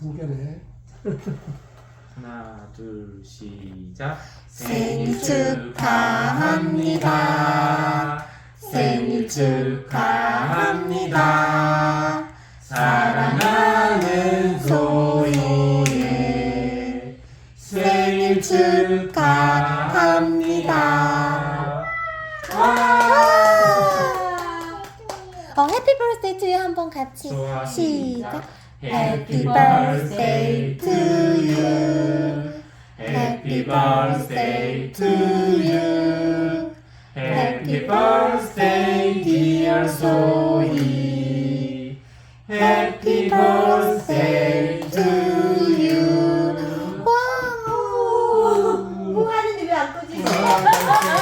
무게네. 하나 둘 시작 생일 축하합니다. 생일 축하합니다. 사랑하는 소희의 생일 축하합니다. 어, 해피 버스데이 한번 같이 좋아. 시작. Happy birthday to you. Happy birthday to you. Happy birthday, dear Zoe. Happy birthday to you. 와, 오, to do 꺼지지?